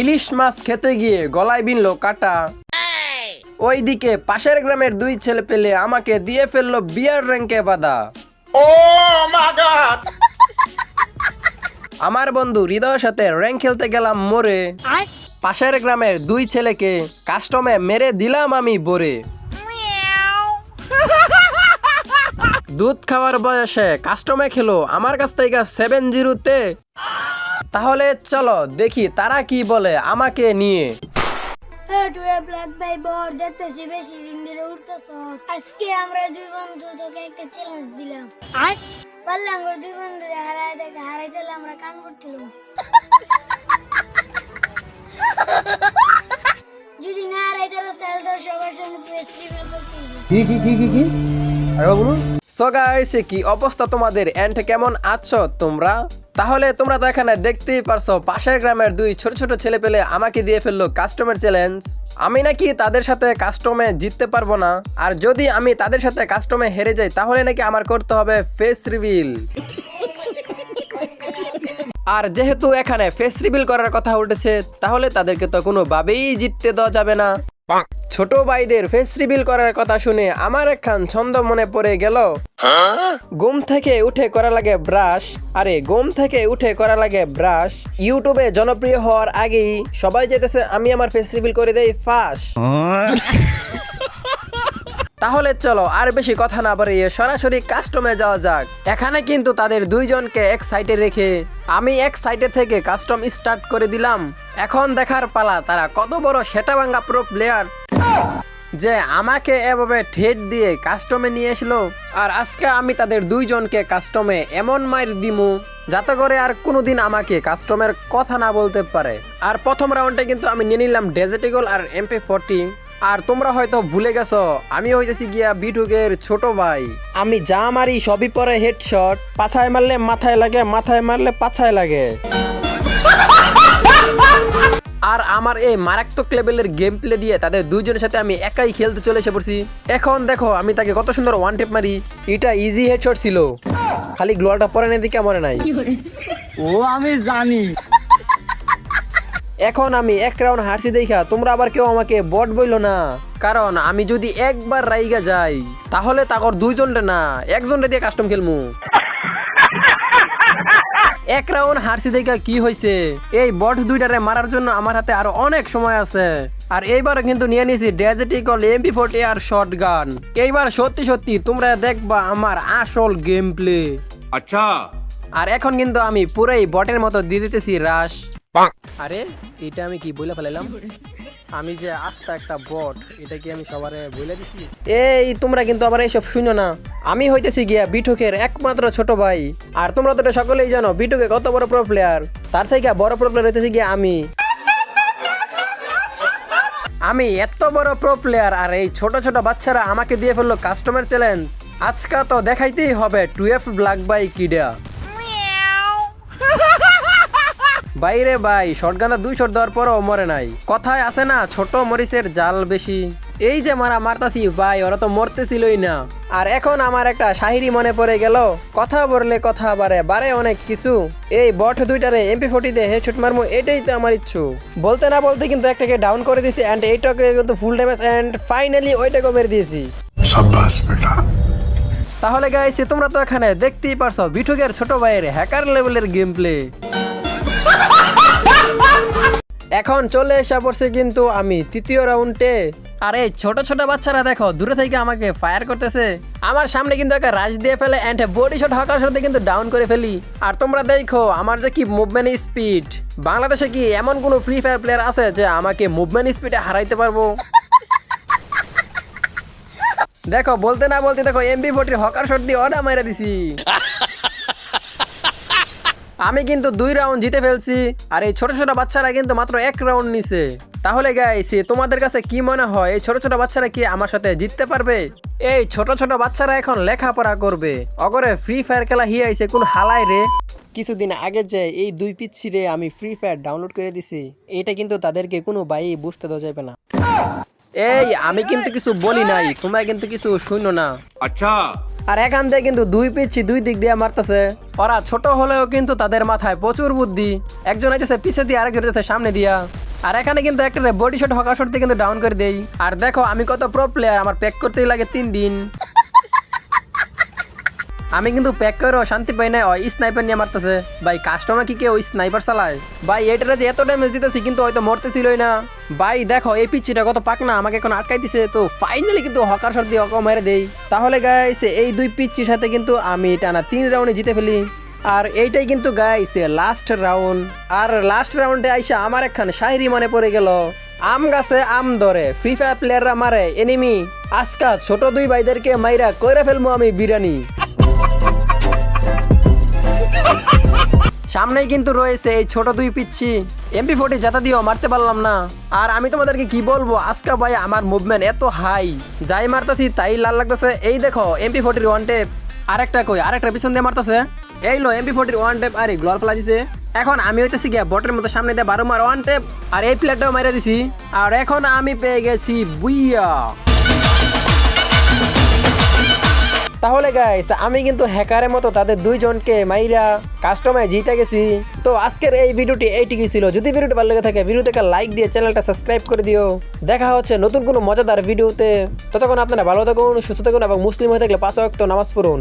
ইলিশ মাছ খেতে গিয়ে গলায় বিনলো কাটা। ওইদিকে পাশের গ্রামের দুই ছেলে পেলে আমাকে দিয়ে ফেলল বিয়ার র্যাঙ্কে বাধা। আমার বন্ধু হৃদয়ের সাথে র্যাঙ্ক খেলতে গেলাম মোরে পাশের গ্রামের দুই ছেলেকে কাস্টমে মেরে দিলাম আমি বরে। দুধ খাওয়ার বয়সে কাস্টমে খেলো আমার কাছ থেকে সেভেন জিরোতে। তাহলে চলো দেখি তারা কি বলে আমাকে নিয়ে। হ্যাঁ টুয়ে ব্ল্যাক ভাই বর দেখতেছি বেশি দিন ধরে উঠতেছ। আজকে আমরা দুই বন্ধু তোকে একটা চ্যালেঞ্জ দিলাম। দুই বন্ধু হারাই দেখে আমরা করছিলাম যদি না হারাইতে পারো তাহলে তো সবার সামনে প্রেস রিভিল করতে হবে সো গাইস কি অবস্থা তোমাদের? এন্ড কেমন আছো তোমরা? তাহলে তোমরা তো এখানে দেখতেই পারছ, পাশের গ্রামের দুই ছোট ছোট ছেলে পেলে আমাকে দিয়ে ফেলল কাস্টমার চ্যালেঞ্জ আমি নাকি তাদের সাথে কাস্টমে জিততে পারব না। আর যদি আমি তাদের সাথে কাস্টমে হেরে যাই, তাহলে নাকি আমার করতে হবে ফেস রিভিল আর যেহেতু এখানে ফেস রিভিল করার কথা উঠেছে, তাহলে তাদেরকে তো কোনোভাবেই জিততে দেওয়া যাবে না। ছোট ভাইদের ফেস রিভিল করার কথা শুনে আমার একখান ছন্দ মনে পড়ে গেল। ঘুম থেকে উঠে করা লাগে ব্রাশ আরে ঘুম থেকে উঠে করা লাগে ব্রাশ ইউটিউবে জনপ্রিয় হওয়ার আগেই সবাই যেতেছে আমি আমার ফেস রিভিল করে দেই ফাঁস। তাহলে চলো আর বেশি কথা না বাড়িয়ে সরাসরি কাস্টমে যাওয়া যাক। এখানে কিন্তু তাদের দুইজনকে এক সাইডে রেখে আমি এক সাইডে থেকে কাস্টম স্টার্ট করে দিলাম। এখন দেখার পালা, তারা কত বড় সেটা ভাঙ্গা প্রো প্লেয়ার যে আমাকে এভাবে ঠেট দিয়ে কাস্টমে নিয়ে আসলো আর আজকে আমি তাদের দুইজনকে কাস্টমে এমন মাইর দিমু, যাতে করে আর কোনোদিন আমাকে কাস্টমের কথা না বলতে পারে। আর প্রথম রাউন্ডে কিন্তু আমি নিয়ে নিলাম ডেজেটিগল আর এমপি ফোরটি আর তোমরা হয়তো ভুলে গেছো, আমি হইতেছি গিয়া বিটুকের ছোট ভাই। আমি যা মারি সবই পরে হেডশট, পাছায় মারলে মাথায় লাগে, মাথায় মারলে পাছায় লাগে। আর আমার এই মারাত্মক লেভেলের গেম প্লে দিয়ে তাদের দুইজনের সাথে আমি একাই খেলতে চলে এসে পড়ছি। এখন দেখো, আমি তাকে কত সুন্দর ওয়ান টেপ মারি, এটা ইজি হেডশট ছিল। খালি গ্লোয়ালটা পরে নেই দিকে মনে নাই। ও, আমি জানি। এখন আমি এক রাউন্ড হারছি দেখা তোমরা আবার কেউ আমাকে বট বইল না। কারণ আমি যদি একবার রাইগা যাই তাহলে তাকর দুইজনরে না একজনরে দিয়ে কাস্টম খেলমু। এক রাউন্ড হারছি দেখা কি হয়েছে এই বট দুইটারে মারার জন্য আমার হাতে আরও অনেক সময় আছে। আর এইবার কিন্তু নিয়ে নিয়েছি ডেজিটিকল এমপি ফোর্টি আর শর্ট গান এইবার সত্যি সত্যি তোমরা দেখবা আমার আসল গেম প্লে আচ্ছা। আর এখন কিন্তু আমি পুরাই বটের মতো দিয়ে দিতেছি রাশ আরে এটা আমি কি বলে ফেলাম আমি যে আস্তা একটা বট এটা কি আমি সবারে বলে দিছি? এই তোমরা কিন্তু আবার এইসব শুনো না। আমি হইতেছি গিয়া বিঠুকের একমাত্র ছোট ভাই। আর তোমরা তো এটা সকলেই জানো বিঠুকে কত বড় প্রো প্লেয়ার তার থেকে বড় প্রো প্লেয়ার হইতেছি গিয়া আমি। আমি এত বড় প্রো প্লেয়ার আর এই ছোট ছোট বাচ্চারা আমাকে দিয়ে ফেলল কাস্টমার চ্যালেঞ্জ আজকে তো দেখাইতেই হবে টুয়েলভ ব্ল্যাক বাই কিডা। বাইরে ভাই শটগানটা দুই শট দেওয়ার পরও মরে নাই। কথায় আছে না ছোট মরিচের জাল বেশি। এই যে মারা মারতাছি ভাই ওরা তো মরতেছিলই না। আর এখন আমার একটা শাহিরি মনে পড়ে গেল। কথা বললে কথা বারে বারে অনেক কিছু। এই বট দুইটারে এমপি ফোর্টিতে হেডশট মারমু এটাই তো আমার ইচ্ছু। বলতে না বলতে কিন্তু একটাকে ডাউন করে দিয়েছি অ্যান্ড এইটাকে কিন্তু ফুল ড্যামেজ অ্যান্ড ফাইনালি ওইটাকে মেরে দিয়েছি। তাহলে গাইছি তোমরা তো এখানে দেখতেই পারছ বিঠুকের ছোট ভাইয়ের হ্যাকার লেভেলের গেম প্লে এখন চলে এসে পড়ছে কিন্তু আমি তৃতীয় রাউন্ডে আর এই ছোট ছোট বাচ্চারা দেখো দূরে থেকে আমাকে ফায়ার করতেছে। আমার সামনে কিন্তু একটা রাশ দিয়ে ফেলে অ্যান্ড বডি শট হকার সাথে কিন্তু ডাউন করে ফেলি। আর তোমরা দেখো আমার যে কি মুভমেন্ট স্পিড বাংলাদেশে কি এমন কোনো ফ্রি ফায়ার প্লেয়ার আছে যে আমাকে মুভমেন্ট স্পিডে হারাইতে পারব? দেখো বলতে না বলতে দেখো এমবি ফোর্টির হকার শট দিয়ে অর্ডার মেরে দিছি। আমি কিন্তু দুই রাউন্ড জিতে ফেলছি, আর এই ছোট ছোট বাচ্চারা কিন্তু মাত্র এক রাউন্ড নিছে। তাহলে গাইছি তোমাদের কাছে কি মনে হয়, এই ছোট ছোট বাচ্চারা কি আমার সাথে জিততে পারবে? এই ছোট ছোট বাচ্চারা এখন লেখাপড়া করবে। অগরে ফ্রি ফায়ার খেলা হিয়ে আইছে, কোন হালায় রে? কিছুদিন আগে যে এই দুই পিচ্ছিরে আমি ফ্রি ফায়ার ডাউনলোড করে দিছি এটা কিন্তু তাদেরকে কোনো বাই বুঝতে দেওয়া যাবে না। এই, আমি কিন্তু কিছু বলি নাই, তোমরা কিন্তু কিছু শুনো না। আচ্ছা। আর এখান থেকে কিন্তু দুই পিচ্ছি দুই দিক দিয়ে মারতেছে। ওরা ছোট হলেও কিন্তু তাদের মাথায় প্রচুর বুদ্ধি। একজন আইতেছে পিছে দিয়ে, আরেকজন আইতেছে সামনে দিয়া। আর এখানে কিন্তু একটা বডি শট হকা শট কিন্তু ডাউন করে দেই। আর দেখো, আমি কত প্রো প্লেয়ার আমার প্যাক করতেই লাগে তিন দিন। আমি কিন্তু প্যাক করেও শান্তি পাই নাই, ওই স্নাইপার নিয়ে মারতেছে। ভাই কাস্টমার কি কে ওই স্নাইপার চালায়? ভাই, এটারে যে এত ড্যামেজ দিতেছি, কিন্তু হয়তো মরতেছিলই না। ভাই, দেখো, এই পিচ্ছিটা কত পাক না আমাকে এখন আটকাই দিছে তো ফাইনালি কিন্তু হকার দিয়ে হক মেরে দেই। তাহলে গাইস এই দুই পিচ্ছির সাথে কিন্তু আমি টানা তিন রাউন্ডে জিতে ফেলি। আর এইটাই কিন্তু গাইস লাস্ট রাউন্ড আর লাস্ট রাউন্ডে আইসা আমার একখান শায়রি মনে পড়ে গেল। আম গাছে আম ধরে ফ্রি ফায়ার প্লেয়াররা মারে এনিমি আজকা ছোট দুই ভাইদেরকে মাইরা কইরা ফেলব আমি বিরিয়ানি। সামনেই কিন্তু রয়েছে এই ছোট দুই পিচ্ছি। এমপি ফোর্টি যাতা দিয়েও মারতে পারলাম না। আর আমি তোমাদেরকে কি বলব আজকা ভাই আমার মুভমেন্ট এত হাই যাই মারতাছি, তাই লাল লাগতেছে। এই দেখো এমপি ফোর্টির ওয়ান টেপ আরেকটা কই, আরেকটা পিছন দিয়ে মারতেছে। এই লো এমপি ফোর্টির ওয়ান টেপ আরে গ্লোয়াল ফেলা দিছে। এখন আমি হইতেছি গিয়া বটের মতো সামনে দিয়ে বারো মার ওয়ান টেপ আর এই প্লেটটাও মেরে দিছি। আর এখন আমি পেয়ে গেছি বুইয়া। তাহলে গাইস আমি কিন্তু হ্যাকারের মতো তাদের দুইজনকে মাইরা কাস্টমায় জিতে গেছি। তো আজকের এই ভিডিওটি এইটুকুই ছিল। যদি ভিডিওটি ভালো লেগে থাকে ভিডিওতে লাইক দিয়ে চ্যানেলটা সাবস্ক্রাইব করে দিও। দেখা হচ্ছে নতুন কোনো মজাদার ভিডিওতে ততক্ষণ আপনারা ভালো থাকুন, সুস্থ থাকুন এবং মুসলিম হয়ে থাকলে পাঁচ অক্ত নামাজ পড়ুন।